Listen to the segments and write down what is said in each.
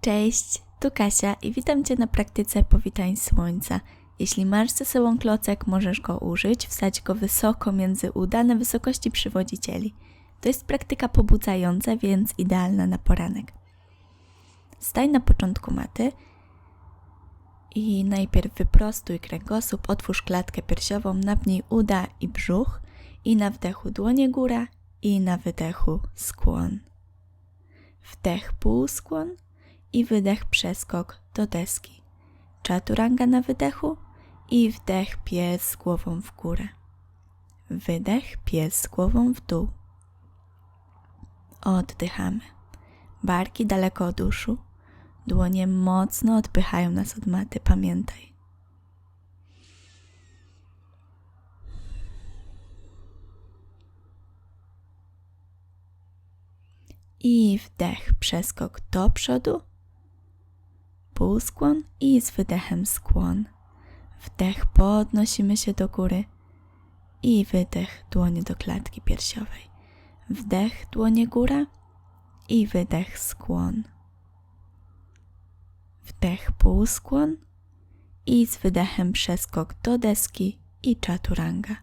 Cześć, tu Kasia i witam Cię na praktyce powitań słońca. Jeśli masz ze sobą klocek, możesz go użyć, wsadź go wysoko między udane wysokości przywodzicieli. To jest praktyka pobudzająca, więc idealna na poranek. Staj na początku maty i najpierw wyprostuj kręgosłup, otwórz klatkę piersiową, napnij uda i brzuch i na wdechu dłonie góra i na wydechu skłon. Wdech półskłon i wydech przeskok do deski. Czaturanga na wydechu i wdech pies głową w górę. Wydech pies głową w dół. Oddychamy. Barki daleko od uszu. Dłonie mocno odpychają nas od maty, pamiętaj. I wdech, przeskok do przodu, półskłon i z wydechem skłon. Wdech, podnosimy się do góry i wydech, dłonie do klatki piersiowej. Wdech, dłonie góra i wydech, skłon. Wdech, półskłon i z wydechem przeskok do deski i czaturanga.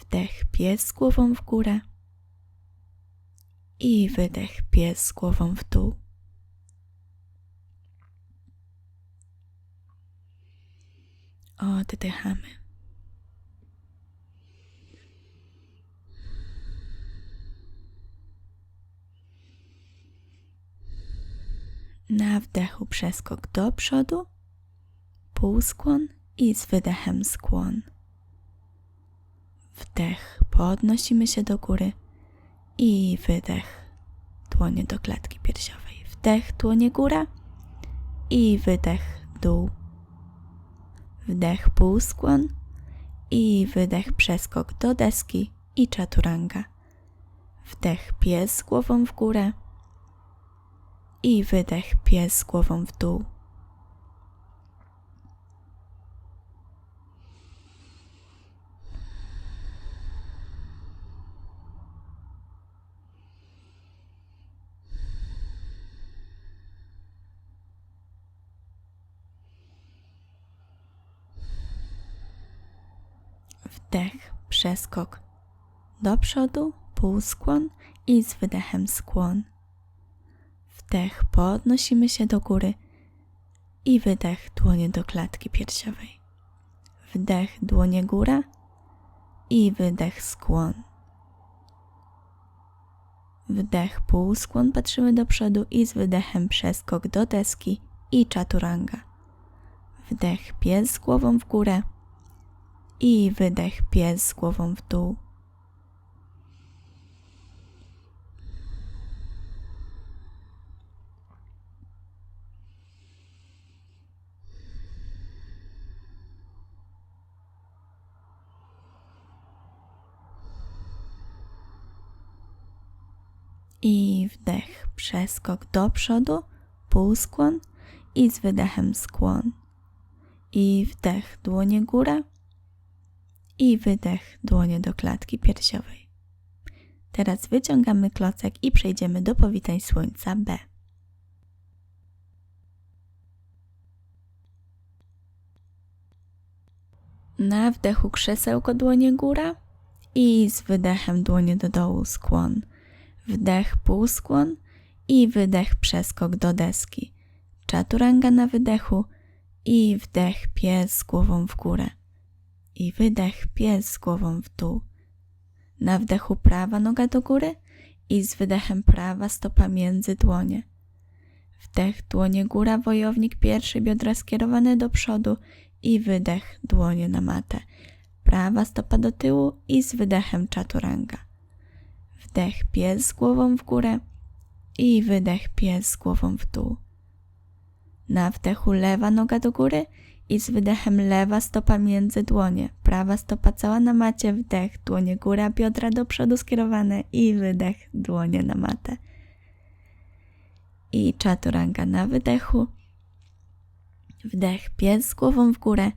Wdech, pies głową w górę i wydech, pies głową w dół. Oddychamy. Na wdechu przeskok do przodu, półskłon i z wydechem skłon. Wdech, podnosimy się do góry i wydech, dłonie do klatki piersiowej. Wdech, dłonie góra i wydech, dół. Wdech, półskłon i wydech, przeskok do deski i czaturanga. Wdech, pies głową w górę i wydech, pies głową w dół. Wdech, przeskok do przodu, półskłon i z wydechem skłon. Wdech, podnosimy się do góry i wydech, dłonie do klatki piersiowej. Wdech, dłonie góra i wydech, skłon. Wdech, półskłon, patrzymy do przodu i z wydechem przeskok do deski i czaturanga. Wdech, pies głową w górę i wydech pies głową w dół. I wdech, przeskok do przodu, półskłon i z wydechem skłon. I wdech, dłonie góra i wydech dłonie do klatki piersiowej. Teraz wyciągamy klocek i przejdziemy do powitań słońca B. Na wdechu krzesełko dłonie góra i z wydechem dłonie do dołu skłon. Wdech półskłon i wydech przeskok do deski. Czaturanga na wydechu i wdech pies głową w górę i wydech pies głową w dół. Na wdechu prawa noga do góry i z wydechem prawa stopa między dłonie. Wdech dłonie góra, wojownik pierwszy, biodra skierowane do przodu i wydech dłonie na matę. Prawa stopa do tyłu i z wydechem czaturanga. Wdech pies głową w górę i wydech pies głową w dół. Na wdechu lewa noga do góry i z wydechem lewa stopa między dłonie, prawa stopa cała na macie, wdech, dłonie góra, biodra do przodu skierowane i wydech, dłonie na matę. I czaturanga na wydechu, wdech, pies z głową w górę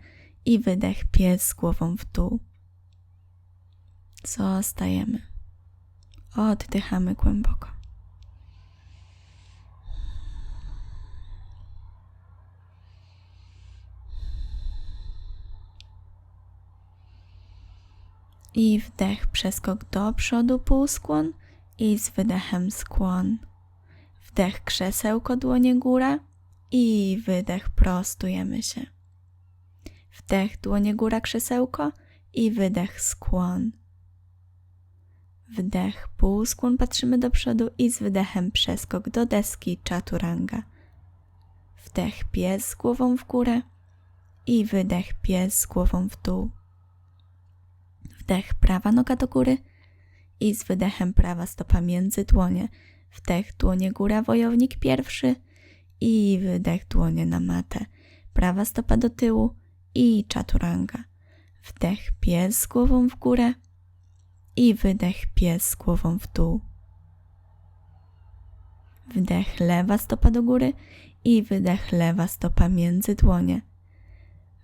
i wydech, pies z głową w dół. Zostajemy. Oddychamy głęboko. I wdech przeskok do przodu, półskłon i z wydechem skłon. Wdech krzesełko, dłonie góra i wydech prostujemy się. Wdech dłonie góra krzesełko i wydech skłon. Wdech półskłon patrzymy do przodu i z wydechem przeskok do deski chaturanga. Wdech pies z głową w górę i wydech pies z głową w dół. Wdech prawa noga do góry i z wydechem prawa stopa między dłonie. Wdech dłonie góra wojownik pierwszy i wydech dłonie na matę. Prawa stopa do tyłu i chaturanga. Wdech pies z głową w górę i wydech pies z głową w dół. Wdech lewa stopa do góry i wydech lewa stopa między dłonie.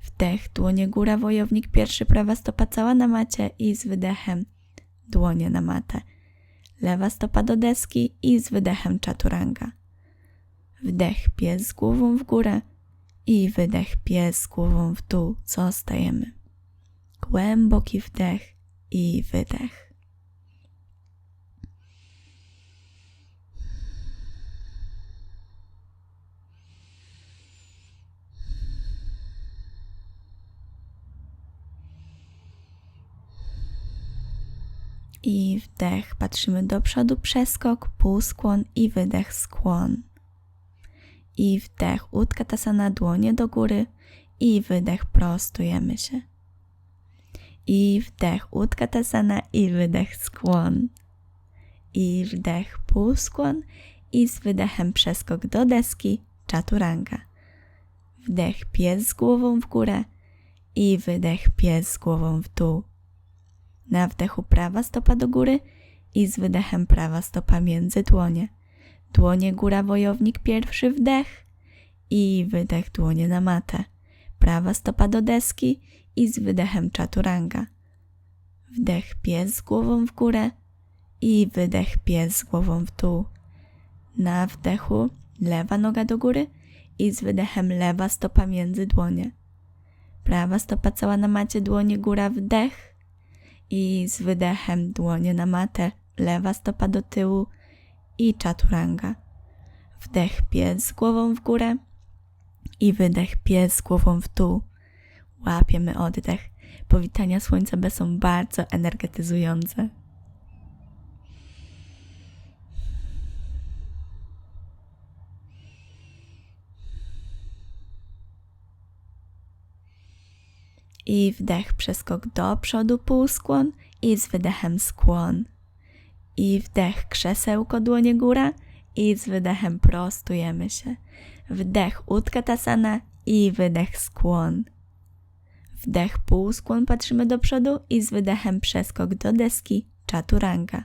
Wdech dłonie góra wojownik pierwszy prawa stopa cała na macie i z wydechem dłonie na matę. Lewa stopa do deski i z wydechem chaturanga. Wdech pies z głową w górę i wydech pies z głową w dół. Zostajemy. Głęboki wdech i wydech. I wdech, patrzymy do przodu, przeskok, półskłon i wydech, skłon. I wdech, utkatasana, dłonie do góry i wydech, prostujemy się. I wdech, utkatasana i wydech, skłon. I wdech, półskłon i z wydechem przeskok do deski, chaturanga. Wdech, pies z głową w górę i wydech, pies z głową w dół. Na wdechu prawa stopa do góry i z wydechem prawa stopa między dłonie. Dłonie góra wojownik pierwszy wdech i wydech dłonie na matę. Prawa stopa do deski i z wydechem chaturanga. Wdech pies z głową w górę i wydech pies z głową w dół. Na wdechu lewa noga do góry i z wydechem lewa stopa między dłonie. Prawa stopa cała na macie, dłonie góra wdech i z wydechem dłonie na matę, lewa stopa do tyłu i chaturanga. Wdech pies z głową w górę i wydech pies z głową w dół. Łapiemy oddech. Powitania słońca B są bardzo energetyzujące. I wdech przeskok do przodu, półskłon i z wydechem skłon. I wdech krzesełko, dłonie góra i z wydechem prostujemy się. Wdech utkatasana i wydech skłon. Wdech półskłon patrzymy do przodu i z wydechem przeskok do deski chaturanga.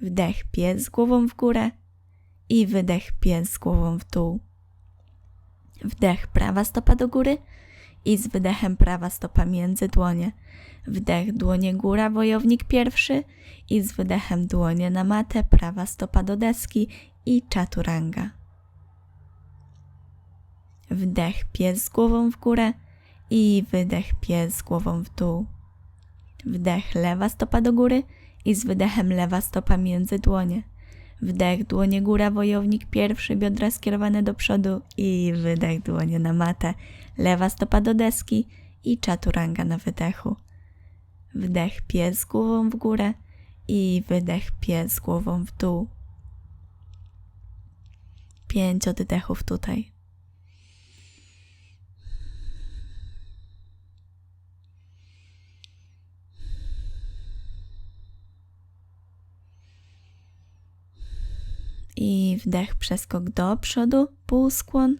Wdech pies głową w górę i wydech pies głową w dół. Wdech prawa stopa do góry i z wydechem prawa stopa między dłonie. Wdech dłonie góra, wojownik pierwszy i z wydechem dłonie na matę, prawa stopa do deski i chaturanga. Wdech pies z głową w górę i wydech pies z głową w dół. Wdech lewa stopa do góry i z wydechem lewa stopa między dłonie. Wdech, dłonie góra, wojownik pierwszy, biodra skierowane do przodu i wydech, dłonie na matę. Lewa stopa do deski i chaturanga na wydechu. Wdech, pies głową w górę i wydech, pies głową w dół. Pięć oddechów tutaj. I wdech przeskok do przodu, półskłon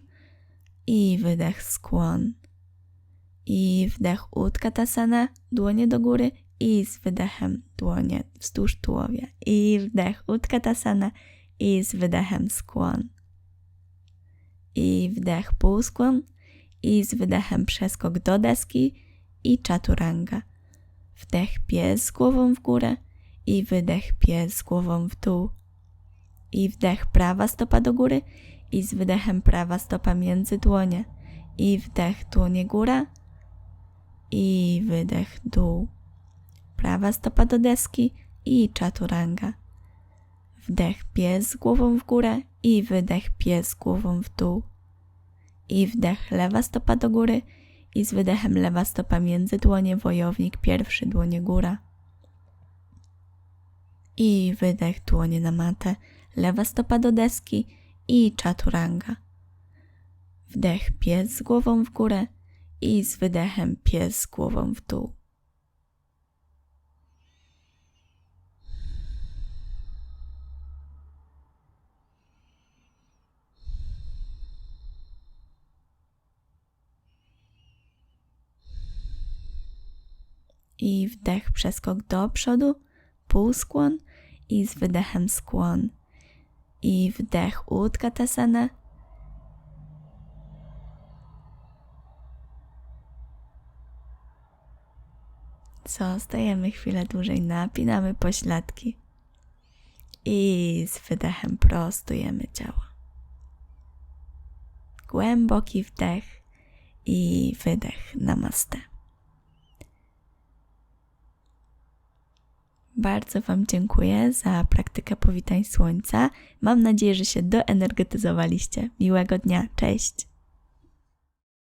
i wydech skłon. I wdech utkatasana, dłonie do góry i z wydechem dłonie wzdłuż tułowia. I wdech utkatasana i z wydechem skłon. I wdech półskłon i z wydechem przeskok do deski i chaturanga. Wdech pies głową w górę i wydech pies głową w dół i wdech prawa stopa do góry i z wydechem prawa stopa między dłonie i wdech dłonie góra i wydech dół. prawa stopa do deski i chaturanga. Wdech pies głową w górę i wydech pies głową w dół. I wdech lewa stopa do góry i z wydechem lewa stopa między dłonie wojownik pierwszy dłonie góra. I wydech dłonie na matę, lewa stopa do deski i chaturanga. Wdech pies z głową w górę i z wydechem pies z głową w dół. I wdech przeskok do przodu, półskłon i z wydechem skłon. I wdech utkatasana. Zostajemy chwilę dłużej, napinamy pośladki i z wydechem prostujemy ciało. Głęboki wdech i wydech. Namaste. Bardzo Wam dziękuję za praktykę powitań słońca. Mam nadzieję, że się doenergetyzowaliście. Miłego dnia. Cześć.